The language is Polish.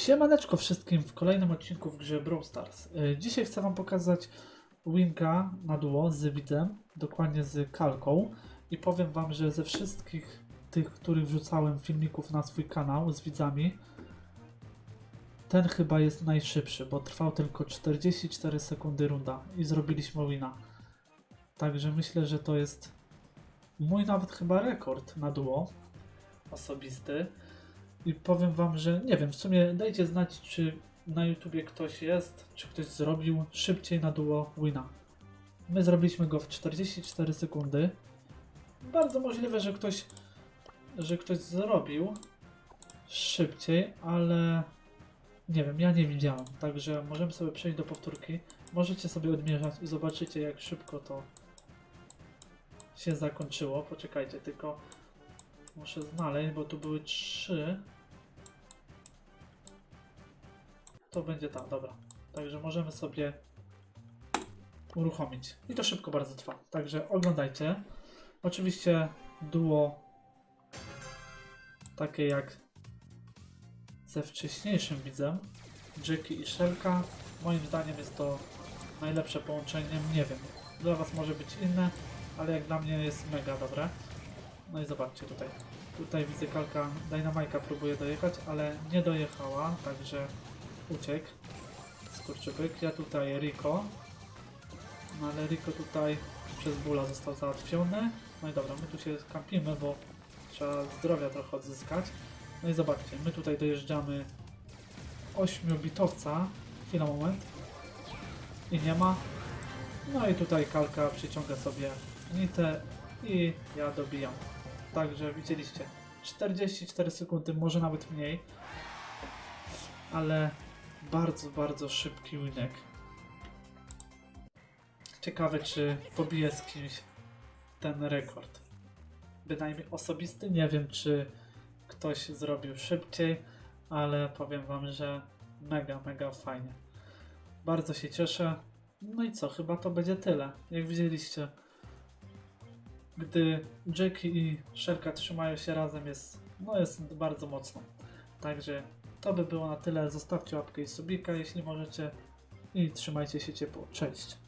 Siemaneczko wszystkim w kolejnym odcinku w grze Brawl Stars. Y, Dzisiaj chcę wam pokazać Winka na duo z widzem, dokładnie z Kalką i powiem wam, że ze wszystkich tych, których wrzucałem filmików na swój kanał z widzami, ten chyba jest najszybszy, bo trwał tylko 44 sekundy runda i zrobiliśmy wina. Także myślę, że to jest mój nawet chyba rekord na duo osobisty. I powiem wam, że nie wiem, w sumie dajcie znać, czy na YouTubie ktoś jest, czy ktoś zrobił szybciej na duo wina. My zrobiliśmy go w 44 sekundy. Bardzo możliwe, że ktoś, że ktoś zrobił szybciej, ale nie wiem, ja nie widziałem. Także możemy sobie przejść do powtórki. Możecie sobie odmierzać i zobaczycie, jak szybko to się zakończyło. Poczekajcie, tylko Muszę znaleźć, bo tu były trzy. To będzie tam, dobra. Także możemy sobie uruchomić. I to szybko bardzo trwa. Także oglądajcie. Oczywiście duo takie jak ze wcześniejszym widzem. Jackie i Shelka. Moim zdaniem jest to najlepsze połączenie. Nie wiem. Dla Was może być inne, ale jak dla mnie jest mega dobre. No i zobaczcie tutaj. Tutaj widzę kalka Dynamajka próbuje dojechać, ale nie dojechała, także uciekł. Skurczybyk. Ja tutaj Rico. No ale Rico tutaj przez bóla został załatwiony. No i dobra, my tu się kampimy, bo trzeba zdrowia trochę odzyskać. No i zobaczcie, my tutaj dojeżdżamy 8-bitowca. Chwila, moment. I nie ma. No i tutaj kalka przyciąga sobie nitę i ja dobijam. Także widzieliście 44 sekundy, może nawet mniej, ale bardzo, bardzo szybki winek. Ciekawe, czy pobije z kimś ten rekord. Bynajmniej osobisty, nie wiem, czy ktoś zrobił szybciej, ale powiem Wam, że mega, mega fajnie. Bardzo się cieszę. No i co, chyba to będzie tyle. Jak widzieliście, gdy Jackie i Shelka trzymają się razem jest, no jest bardzo mocno. Także to by było na tyle. Zostawcie łapkę i subika, jeśli możecie i trzymajcie się ciepło. Cześć!